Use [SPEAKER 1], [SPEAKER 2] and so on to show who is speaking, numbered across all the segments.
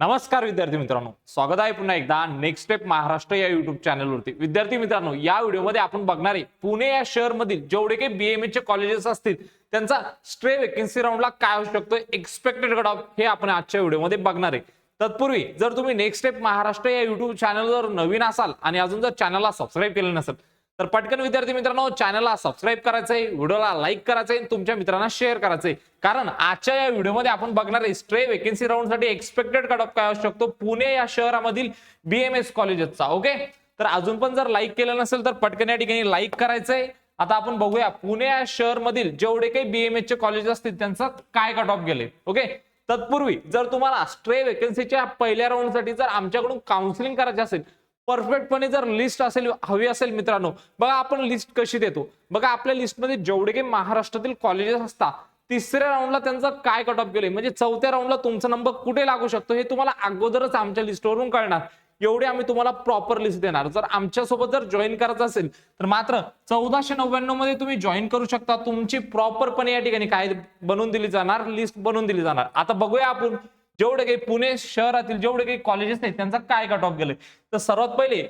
[SPEAKER 1] नमस्कार विद्यार्थी मित्रांनो. स्वागत आहे पुन्हा एकदा नेक्स्ट स्टेप महाराष्ट्र या युट्यूब चॅनलवरती विद्यार्थी मित्रांनो या व्हिडिओमध्ये आपण बघणार आहे पुणे या शहरमधील जेवढे काही बीएमए चे कॉलेजेस असतील त्यांचा स्ट्रे वेकेन्सी राऊंडला काय होऊ शकतो एक्सपेक्टेड कट ऑफ हे आपण आजच्या व्हिडिओमध्ये बघणार आहे. तत्पूर्वी जर तुम्ही नेक्स्ट स्टेप महाराष्ट्र या युट्यूब चॅनलवर नवीन असाल आणि अजून जर चॅनलला सबस्क्राईब केलं नसेल तर पटकन विद्यार्थी मित्रांनो चॅनलला सबस्क्राईब करायचंय व्हिडिओला लाईक करायचंय तुमच्या मित्रांना शेअर करायचंय. कारण आजच्या या व्हिडिओमध्ये आपण बघणार आहे स्ट्रे वेकेन्सी राऊंडसाठी एक्सपेक्टेड कट ऑफ काय असू शकतो? पुणे या शहरामधील बीएमएस कॉलेजेसचा ओके तर अजून पण जर लाईक केलं नसेल तर पटकन या ठिकाणी लाईक करायचंय. आता आपण बघूया पुणे या शहरमधील जेवढे काही बीएमएस चे कॉलेज असतील त्यांचा काय कट ऑफ गेले ओके तत्पूर्वी जर तुम्हाला स्ट्रे वेकेन्सीच्या पहिल्या राऊंडसाठी जर आमच्याकडून काउन्सिलिंग करायचे असेल परफेक्टपणे जर लिस्ट असेल हवी असेल मित्रांनो बघा आपण लिस्ट कशी देतो. बघा आपल्या लिस्टमध्ये जेवढे काही महाराष्ट्रातील कॉलेजेस असतात तिसऱ्या राऊंडला त्यांचा काय कट ऑफ गेले म्हणजे चौथ्या राऊंडला तुमचा नंबर कुठे लागू शकतो हे तुम्हाला अगोदरच आमच्या लिस्टवरून कळणार. एवढे आम्ही तुम्हाला प्रॉपर लिस्ट देणार. जर आमच्यासोबत जर जॉईन करायचं असेल तर मात्र चौदाशे नव्याण्णवमध्ये तुम्ही जॉईन करू शकता. तुमची प्रॉपरपणे या ठिकाणी काय बनवून दिली जाणार लिस्ट बनवून दिली जाणार. आता बघूया आपण. जेवढे काही पुणे शहरातील जेवढे काही कॉलेजेस आहेत त्यांचा काय कट ऑफ गेले तर सर्वात पहिले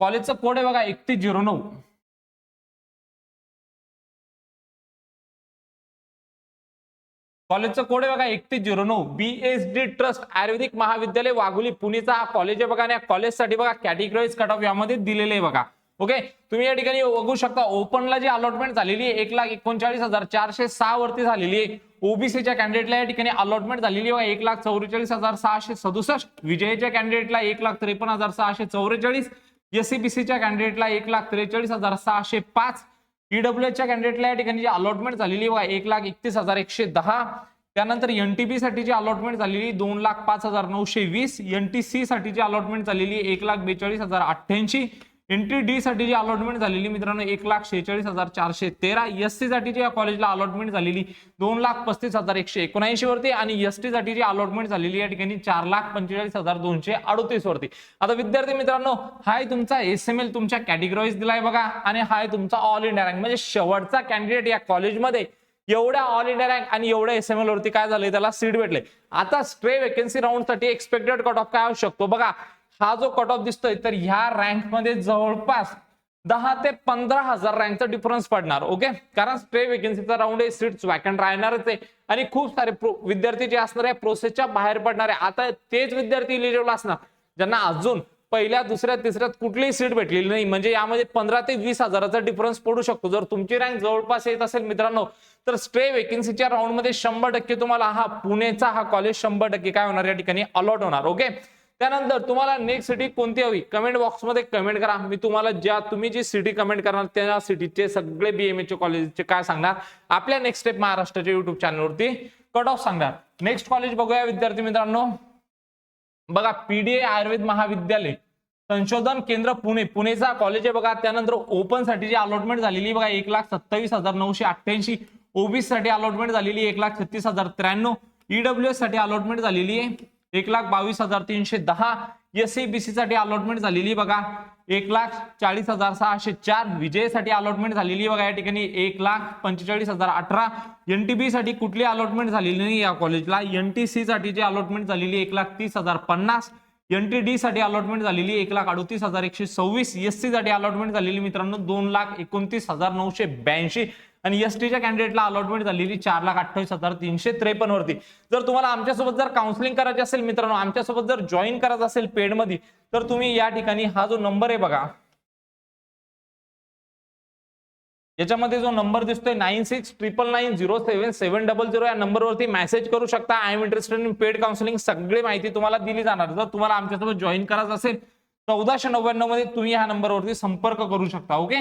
[SPEAKER 1] कॉलेजचं कोड आहे बघा एकतीस झिरो नऊ. कॉलेजचं कोड आहे बघा एकतीस झिरो नऊ. बीएसडी ट्रस्ट आयुर्वेदिक महाविद्यालय वाघोली पुणेचा हा कॉलेज आहे बघा आणि या कॉलेजसाठी बघा कॅटेगरीज कट ऑफ यामध्ये दिलेले आहे बघा. ओके तुम्ही या ठिकाणी बघू शकता ओपनला जी अलॉटमेंट झालेली आहे एक लाख एकोणचाळीस हजार चारशे सहा वरती झालेली आहे. ओबीसीच्या कॅन्डिडेटला या ठिकाणी अलॉटमेंट झालेली आहे. एक लाख चौवेचाळीस हजार सहाशे सदुसष्ट. विजयच्या कॅन्डिडेटला एक लाख त्रेपन्न हजार सहाशे चौवेचाळीस. एससीबीसीच्या कॅन्डिडेटला एक लाख त्रेचाळीस हजार सहाशे पाच. ईडब्ल्यूएच्या कॅन्डिडेटला या ठिकाणी जी अलॉटमेंट झालेली बघा एक लाख एकतीस हजार एकशे दहा. त्यानंतर एनटीपी साठीची अलॉटमेंट झालेली दोन लाख पाच हजार नऊशे वीस. एनटीसी साठीची अलॉटमेंट झालेली एक लाख बेचाळीस हजार अठ्ठ्याऐंशी. एंट्री डी साठी जी अलॉटमेंट झालेली मित्रांनो एक लाख शेहेचाळीस हजार चारशे तेरा. एस सी साठीची या कॉलेजला अलॉटमेंट झालेली दोन लाख पस्तीस हजार एकशे एकोणऐंशी वरती आणि एस टी साठी जी अलॉटमेंट झालेली या ठिकाणी चार लाख पंचेचाळीस हजार दोनशे अडतीस वरती. आता विद्यार्थी मित्रांनो हाय तुमचा एस एम एल तुमच्या कॅटेगरीज दिलाय बघा आणि हाय तुमचा ऑल इंडिया रँक म्हणजे शेवटचा कॅन्डिडेट या कॉलेजमध्ये एवढ्या ऑल इंडिया रँक आणि एवढ्या एस एम एल वरती काय झालंय? त्याला सीट भेटले आता स्ट्रे वेकेन्सी राऊंडसाठी एक्सपेक्टेड कट ऑफ काय असू शकतो? बघा हा जो कट ऑफ दिसतोय तर ह्या रँकमध्ये जवळपास दहा ते पंधरा हजार रँकचा डिफरन्स पडणार ओके कारण स्ट्रे वेकेन्सीचा राऊंड आहे सीट्स वॅकंट राहणारच आहे आणि खूप सारे विद्यार्थी जे असणार आहे प्रोसेसच्या बाहेर पडणार आहे. आता तेच विद्यार्थी इलिजिबल असणार ज्यांना अजून पहिल्या दुसऱ्या तिसऱ्यात कुठलीही सीट भेटलेली नाही. म्हणजे यामध्ये पंधरा ते वीस हजाराचा डिफरन्स पडू शकतो. जर तुमची रँक जवळपास येत असेल मित्रांनो तर स्ट्रे वेकेन्सीच्या राऊंडमध्ये शंभर टक्के तुम्हाला हा पुणेचा हा कॉलेज शंभर टक्के काय होणार या ठिकाणी अलॉट होणार ओके त्यानंतर तुम्हाला नेक्स्ट सिटी कोणती हवी? कमेंट बॉक्समध्ये कमेंट करा. मी तुम्हाला ज्या तुम्ही जी सिटी कमेंट करणार त्या सिटीचे सगळे बीएमए चे कॉलेजचे काय सांगणार? आपल्या नेक्स्ट स्टेप महाराष्ट्राच्या युट्यूब चॅनलवरती कट ऑफ सांगणार. नेक्स्ट कॉलेज बघूया विद्यार्थी मित्रांनो. बघा पीडीए आयुर्वेद महाविद्यालय संशोधन केंद्र पुणे. पुणेचा कॉलेज आहे बघा. त्यानंतर ओपनसाठी जी अलॉटमेंट झालेली आहे बघा एक लाख सत्तावीस हजार नऊशे अठ्ठ्याऐंशी. ओबीसी साठी अलॉटमेंट झालेली आहे एक लाख छत्तीस हजार त्र्याण्णव. ईडब्ल्यू एससाठी अलॉटमेंट झालेली आहे. एक लाख बावीस हजार तीनशे दहा एससीबीसी साठी अलॉटमेंट झालेली बघा. एक लाख चाळीस हजार सहाशे चार विजयसाठी अलॉटमेंट झालेली बघा या ठिकाणी. एक लाख पंचेचाळीस हजार अठरा एनटीबी साठी कुठली अलॉटमेंट झालेली नाही या कॉलेजला एनटीसी साठी जी अलॉटमेंट झालेली एक लाख तीस हजार पन्नास. एनटीडी साठी अलॉटमेंट झालेली एक लाख अडतीस हजार एकशे सव्वीस. एससी साठी अलॉटमेंट झालेली मित्रांनो दोन लाख एकोणतीस हजार नऊशे ब्याऐंशी. आणि एस टीच्या कॅन्डिडेटला अलॉटमेंट झालेली चार लाख अठ्ठावीस हजार तीनशे त्रेपन्न वरती. जर तुम्हाला आमच्यासोबत जर काउन्सिलिंग करायचे असेल मित्रांनो आमच्यासोबत जर जॉईन करायचं असेल पेडमध्ये तर तुम्ही या ठिकाणी हा जो नंबर आहे बघा. याच्यामध्ये जो नंबर दिसतोय nine six triple nine zero seven seven double zero या नंबरवरती मेसेज करू शकता. I am interested in paid counselling सगळी माहिती तुम्हाला दिली जाणार. जर तुम्हाला आमच्यासोबत जॉईन करायचं असेल चौदाशे नव्याण्णवमध्ये तुम्ही ह्या नंबरवरती संपर्क करू शकता ओके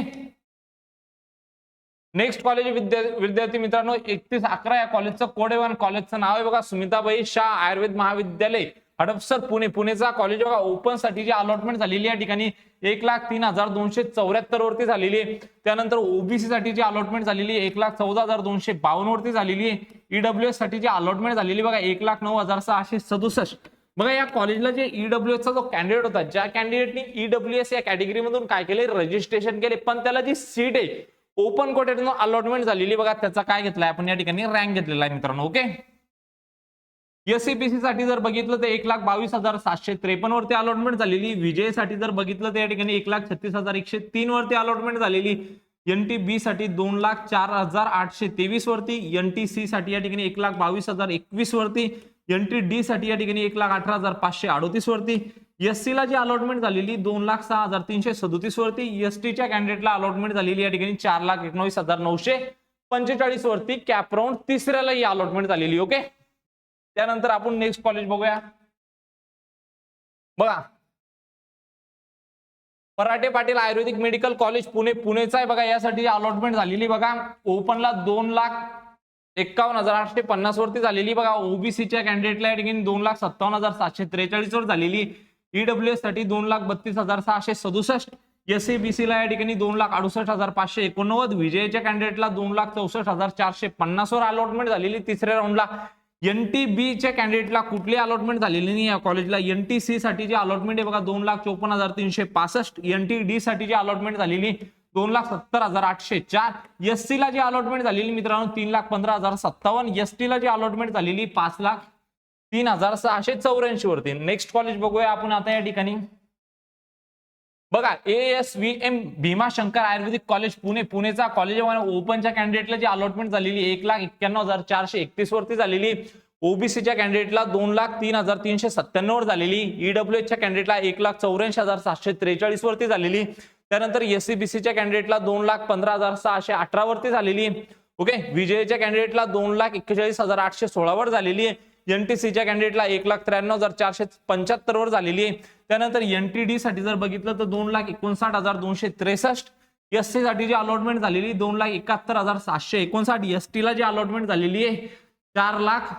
[SPEAKER 1] नेक्स्ट कॉलेज विद्यार्थी मित्रांनो एकतीस अकरा या कॉलेजचं कोड आहे आणि कॉलेजचं नाव आहे बघा सुमिताबाई शाह आयुर्वेद महाविद्यालय. हडपसर पुणे. पुणेचा कॉलेज बघा ओपनसाठी जी अलॉटमेंट झालेली या ठिकाणी एक लाख तीन हजार दोनशे चौऱ्याहत्तर वरती झालेली आहे. त्यानंतर ओबीसी साठी जी अलॉटमेंट झालेली आहे एक लाख चौदा हजार दोनशे बावन्न वरती झालेली आहे. ईडब्ल्यू एससाठी जी अलॉटमेंट झालेली बघा एक लाख नऊ हजार सहाशे सदुसष्ट. बघा या कॉलेजला जे ईडब्ल्यू चा जो कॅन्डिडेट होता ज्या कॅन्डिडेटनी ईडब्ल्यू एस या कॅटेगरीमधून काय केले? रजिस्ट्रेशन केले. पण त्याला जी सीट आहे ओपन कोटेतून अलॉटमेंट झालेली बघा त्याचा काय घेतलाय? आपण या ठिकाणी रँक घेतलेला आहे मित्रांनो ओके एससीपीसी साठी जर बघितलं तर एक लाख बावीस हजार सातशे त्रेपन्न वरती अलॉटमेंट झालेली. विजयसाठी जर बघितलं तर या ठिकाणी एक लाख छत्तीस हजार एकशे तीन वरती अलॉटमेंट झालेली. एनटी साठी दोन लाख चार हजार आठशे तेवीस वरती. एनटीसी साठी या ठिकाणी एक लाख बावीस हजार एकवीस वरती. एनटीडी साठी या ठिकाणी एक लाख अठरा हजार पाचशे अडोतीस वरती. एस जी अलॉटमेंट झालेली दोन लाख सहा हजार तीनशे सदोतीस वरती एस टीच्या कॅन्डिडेटला अलॉटमेंट झालेली या ठिकाणी चार लाख एकोणवीस हजार नऊशे पंचेचाळीस वरती कॅपराऊंड तिसऱ्याला ही अलॉटमेंट झालेली ओके त्यानंतर आपण नेक्स्ट कॉलेज बघूया. बघा. पराठे पाटील आयुर्वेदिक मेडिकल कॉलेज पुणे पुणेचा आहे बघा यासाठी अलॉटमेंट झालेली बघा. ओपनला दोन लाख एक्कावन्न हजार आठशे पन्नास वरती झालेली बघा. ओबीसीच्या कॅन्डिडेटला या ठिकाणी दोन लाख सत्तावन्न हजार सातशे त्रेचाळीस वर झालेली ईडब्ल्यू एससाठी दोन लाख बत्तीस हजार सहाशे सदुसष्ट. एस सी ला या ठिकाणी दोन लाख अडुसष्ट हजार पाचशे एकोणनव्वद. विजयच्या कॅन्डिडेटला दोन लाख चौसष्ट हजार चारशे पन्नास वर अलॉटमेंट झालेली तिसऱ्या राऊंडला एनटीबीच्या कॅन्डिडेटला कुठली अलॉटमेंट झालेली नाही या कॉलेजला एनटीसी साठी जी अलॉटमेंट आहे बघा दोन लाख चोपन्न हजार तीनशे पासष्ट. एनटीडी साठी जी अलॉटमेंट झालेली दोन लाख सत्तर हजार आठशे चार. एस ला जी अलॉटमेंट झालेली मित्रांनो तीन लाख पंधरा हजार सत्तावन्न. एस ला जी अलॉटमेंट झालेली पाच लाख तीन हजार सहाशे चौऱ्याऐंशी वरती. नेक्स्ट कॉलेज बघूया आपण आता या ठिकाणी. बघा A S V M Bhimashankar Ayurvedic college Pune. पुणेचा college ओपनच्या कॅन्डिडेटला जी अलॉटमेंट झालेली एक लाख एक्क्याण्णव हजार चारशे एकतीस वरती झालेली. ओबीसीच्या कॅन्डिडेटला दोन लाख तीन हजार तीनशे सत्त्याण्णव वर झालेली. ईडब्ल्यू च्या कॅन्डिडेटला एक लाख चौऱ्याऐंशी हजार सातशे त्रेचाळीस वरती झालेली. त्यानंतर एससीबीसीच्या कॅन्डिडेटला दोन लाख पंधरा हजार सहाशे अठरा वरती झालेली. ओके विजयच्या कॅन्डिडेटला दोन लाख एक्केचाळीस हजार आठशे सोळावर झालेली. आहे एनटीसीच्या कॅन्डिडेटला एक लाख त्र्याण्णव हजार चारशे पंच्याहत्तर वर झालेली आहे. त्यानंतर एनटीडी साठी जर बघितलं तर दोन लाख एकोणसाठ हजार दोनशे त्रेसष्ट. एस सी साठी जी अलॉटमेंट झालेली दोन लाख एकाहत्तर हजार सातशे एकोणसाठ. एस ला जी अलॉटमेंट झालेली आहे चार लाख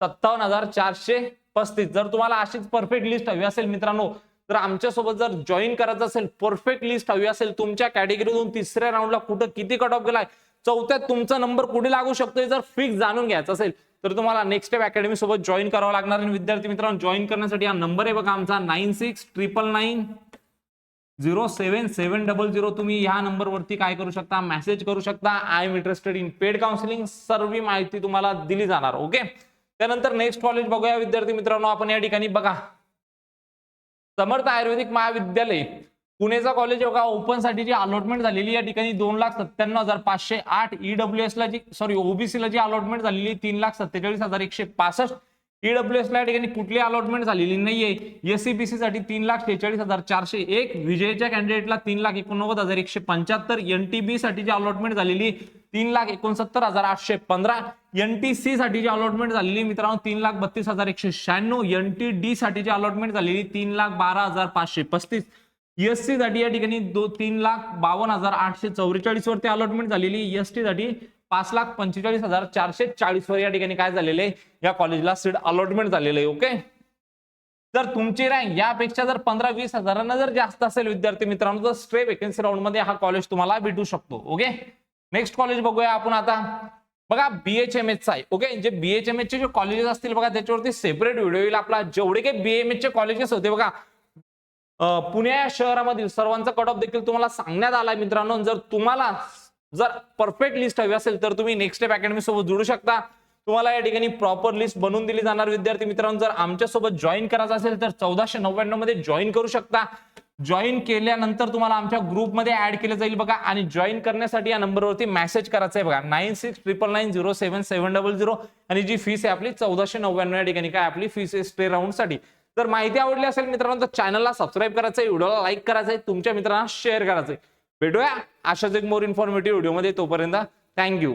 [SPEAKER 1] सत्तावन्न हजार चारशे पस्तीस. जर तुम्हाला अशीच परफेक्ट लिस्ट हवी असेल मित्रांनो तर आमच्यासोबत जर जॉईन करायचं असेल परफेक्ट लिस्ट हवी असेल तुमच्या कॅटेगरीतून तिसऱ्या राऊंडला कुठं किती कट ऑफ गेलाय चौथ्यात तुमचा नंबर कुठे लागू शकतो जर फिक्स जाणून घ्यायचं असेल तर तुम्हाला नेक्स्ट स्टेप अकॅडमी सोबत जॉईन करावं लागणार. आणि विद्यार्थी मित्रांनो जॉईन करण्यासाठी हा नंबर आहे बघा आमचा nine six triple nine zero seven seven double zero तुम्ही ह्या नंबरवरती काय करू शकता? मेसेज करू शकता. I am interested in paid counselling सर्व माहिती तुम्हाला दिली जाणार ओके त्यानंतर नेक्स्ट कॉलेज बघूया विद्यार्थी मित्रांनो आपण या ठिकाणी बघा. समर्थ आयुर्वेदिक महाविद्यालय. पुणेचा कॉलेज बघा ओपनसाठी जी अलॉटमेंट झालेली या ठिकाणी दोन लाख सत्त्याण्णव हजार पाचशे आठ ईडब्ल्यू एस ला जी सॉरी ओबीसीला जी अलॉटमेंट झालेली तीन लाख सत्तेचाळीस हजार एकशे पासष्ट. ईडब्ल्यू एस ला या ठिकाणी कुठली अलॉटमेंट झालेली नाहीये. एससीबीसी साठी तीन लाख शेहेचाळीस हजार चारशे एक. विजयच्या कॅन्डिडेटला तीन लाख एकोणनव्वद हजार एकशे पंच्याहत्तर. एनटीबी साठी जी अलॉटमेंट झालेली तीन लाख एकोणसत्तर हजार आठशे पंधरा. एनटीसी साठी जी अलॉटमेंट झालेली मित्रांनो तीन लाख बत्तीस हजार एकशे शहाण्णव. एनटीडी साठी जी अलॉटमेंट झालेली तीन लाख बारा हजार पाचशे पस्तीस. एससी साठी या ठिकाणी दो तीन लाख बावन्न हजार आठशे चौवेचाळीस वरती अलॉटमेंट झालेली एसटी साठी पाच लाख पंचेचाळीस हजार चारशे चाळीस वर या ठिकाणी काय झालेलं आहे? या कॉलेजला सीट अलॉटमेंट झालेलं आहे ओके जर तुमची रँक यापेक्षा जर पंधरा वीस हजारांना जर जास्त असेल विद्यार्थी मित्रांनो तर स्ट्रे वेकन्सी राऊंडमध्ये हा कॉलेज तुम्हाला भेटू शकतो ओके नेक्स्ट कॉलेज बघूया आपण आता. बघा बीएचएमएच चा आहे ओके जे बीएचएमएच चे जे कॉलेजेस असतील बघा त्याच्यावरती सेपरेट व्हिडिओ येईल आपला. जेवढे काही बीएमएच चे कॉलेजेस होते बघा पुणे या शहरामधील सर्वांचा कट ऑफ देखील तुम्हाला सांगण्यात आलाय मित्रांनो. जर तुम्हाला जर परफेक्ट लिस्ट हवी असेल तर तुम्ही नेक्स्ट स्टेप अकॅडमी सोबत जोडू शकता. तुम्हाला या ठिकाणी प्रॉपर लिस्ट बनवून दिली जाणार विद्यार्थी मित्रांनो. जर आमच्यासोबत जॉईन करायचं असेल तर चौदाशे नव्याण्णवमध्ये जॉईन करू शकता. जॉईन केल्यानंतर तुम्हाला आमच्या ग्रुपमध्ये ऍड केलं जाईल बघा. आणि जॉईन करण्यासाठी या नंबरवरती मेसेज करायचा आहे बघा. Nine six triple nine zero seven seven double zero आणि जी फीस आहे आपली चौदाशे नव्याण्णव या ठिकाणी काय? आपली फीस आहे स्टे राऊंड तर माहिती आवडली असेल मित्रांनो तर चॅनलला सबस्क्राईब करायचं आहे व्हिडिओला लाईक करायचं आहे तुमच्या मित्रांना शेअर करायचं आहे भेटूया. अशाच एक मोर इन्फॉर्मेटिव्ह व्हिडिओमध्ये तोपर्यंत थँक्यू